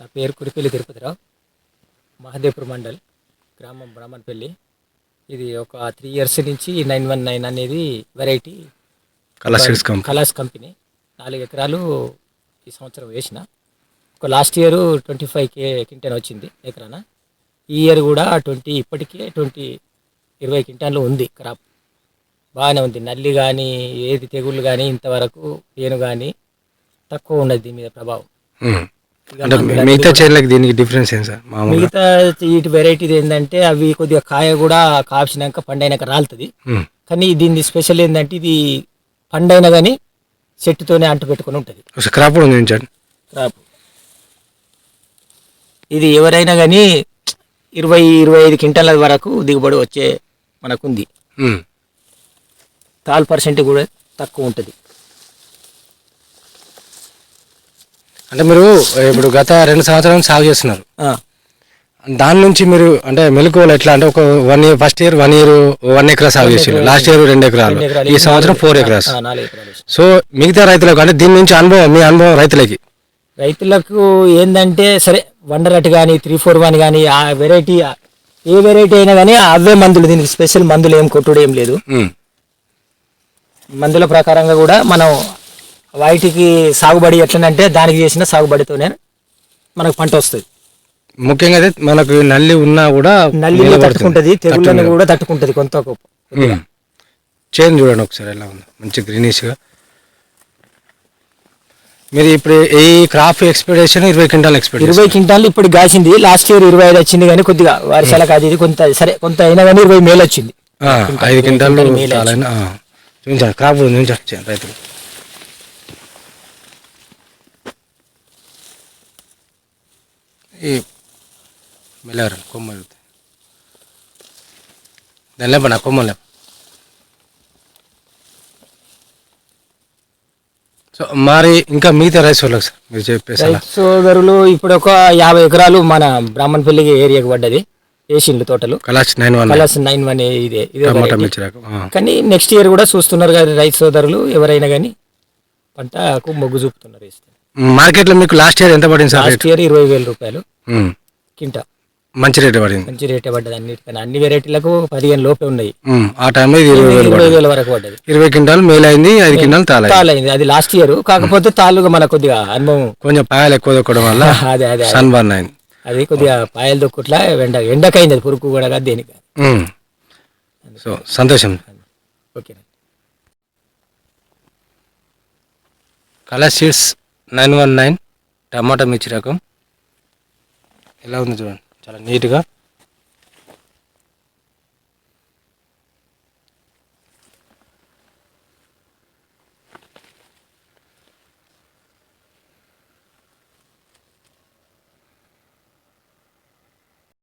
నా పేరు కురిపల్లి తిరుపతిరావు మహదేవ్పూర్ మండల్ గ్రామం బ్రాహ్మణపల్లి. ఇది ఒక త్రీ ఇయర్స్ నుంచి నైన్ వన్ నైన్ అనేది variety colour seeds company Kalash company నాలుగు ఎకరాలు ఈ సంవత్సరం వేసిన. ఒక last year twenty five K quintal వచ్చింది ఎకరాన. ఈ ఇయర్ కూడా ట్వంటీ ఇప్పటికే ట్వంటీ ఇరవై క్వింటాన్లు ఉంది క్రాప్ బాగానే ఉంది. నల్లి కానీ ఏది తెగుళ్ళు కానీ ఇంతవరకు పేను కానీ తక్కువ ఉన్నది దీని మీద ప్రభావం. అంటే మిగతా చేనులకి దీనికి డిఫరెన్స్ ఏం సార్? మిగతా వీటి వెరైటీది ఏంటంటే అవి కొద్దిగా కాయ కూడా కాల్చినాక పండైనాక రాలుతుంది. కానీ దీని స్పెషల్ ఏంటంటే ఇది పండైనా కానీ చెట్టుతోనే అంటు పెట్టుకొని ఉంటుంది. క్రాప్ క్రాప్ ఇది ఎవరైనా కానీ ఇరవై ఇరవై ఐదు క్వింటాల వరకు దిగుబడి వచ్చే మనకుంది. తాల్ పర్సెంట్ కూడా తక్కువ ఉంటుంది. అంటే మీరు ఇప్పుడు గత రెండు సంవత్సరాలు సాగు చేస్తున్నారు. దాని నుంచి మీరు అంటే మెలకువలు ఎట్లా? అంటే ఒక one year first year one year one ఎకరా సాగు చేసారు లాస్ట్ ఇయర్ రెండు ఎకరాలు. ఈ సంవత్సరం ఫోర్ ఎకరాస్. సో మిగతా రైతులకు అంటే దీని నుంచి అనుభవం మీ అనుభవం రైతులకి? రైతులకు ఏంటంటే సరే వండర్ అట్ కానీ త్రీ ఫోర్ వన్ కానీ ఆ వెరైటీ ఏ వెరైటీ అయినా కానీ అవే మందులు దీనికి స్పెషల్ మందులు ఏం కొట్టుడు ఏం లేదు. మందుల ప్రకారంగా కూడా మనం వాటికి సాగుబడి ఎట్లనంటే దానికి చేసిన సాగుబడితోనే మనకు పంట వస్తుంది. ముఖ్యంగా అయితే మనకు నల్లి ఉన్నా కూడా నల్లి. తట్టుకుంటది తెగుళ్ళని కూడా తట్టుకుంటది కొంత గొప్ప. చేను చూడండి ఒకసారి ఎలా ఉంది. మంచి గ్రీనిష్గా మీరు ఇప్పుడు ఈ క్రాప్ ఎక్స్పెక్టేషన్ ఇరవై క్వింటాల్ ఎక్స్పెక్టేషన్ ఇరవై క్వింటాలు ఇప్పుడు కాసింది. లాస్ట్ ఇయర్ ఇరవై ఐదు వచ్చింది కానీ కొద్దిగా వర్షాలకు అది ఇది కొంత సరే కొంత అయినా కానీ ఇరవై మేలు వచ్చింది. ఐదు క్వింటాల్ క్వింటాల్ మేలు చాలా అయినా, ఆ. చూపించండి క్రాప్ చేయండి రైతులు. ఈ మెల్లారు కొమ్మలు దాని లేపండి ఆ కొమ్మలు లేప. సో మరి ఇంకా మిగతా రైస్ వాళ్ళకి సార్ మీరు చెప్పేసి సోదరులు ఇప్పుడు ఒక యాభై ఎకరాలు మన బ్రాహ్మణపల్లికి ఏరియాకి పడ్డది ఏషిన్లు తోటలు. Kalash nine one colours nine one ఇదే ఇదే. కానీ నెక్స్ట్ ఇయర్ కూడా చూస్తున్నారు కదా రైతు సోదరులు ఎవరైనా కానీ పంటకు మొగ్గు చూపుతున్నారు వేస్తే. మార్కెట్లో మీకు లాస్ట్ ఇయర్ ఎంత పడింది సార్ లాస్ట్ ఇయర్ ఇరవై వేల రూపాయలు. కింటా. మంచి రేట్ పడింది. మంచి రేటే పడ్డది అన్నిటికన్నా. అన్ని వెరైటీలకు పదిహేను లోపే ఉన్నాయి. ఆ టైంలో ఇది ఇరవై వేలు ఇరవై వేల వరకు పడ్డది. ఇరవై క్వింటాల్ మేల్ అయింది ఐదు క్వింటాల్ తాళ తాళైంది. అది లాస్ట్ ఇయర్. కాకపోతే తాళ్ళుగా మన కొద్దిగా అనుభవం. కొంచెం పాయలు ఎక్కువ దొక్కడం వల్ల అదే అదే. సన్ బర్న్ అయింది. అది కొద్దిగా పాయలు దొక్కుట్లా ఎండ ఎండకైంది అది పురుగు కూడా దేనికి. సో సంతోషం. Okay colour seeds nine one nine టమాటా మిర్చి రకం. ఎలా ఉంది చూడండి. చాలా నీట్గా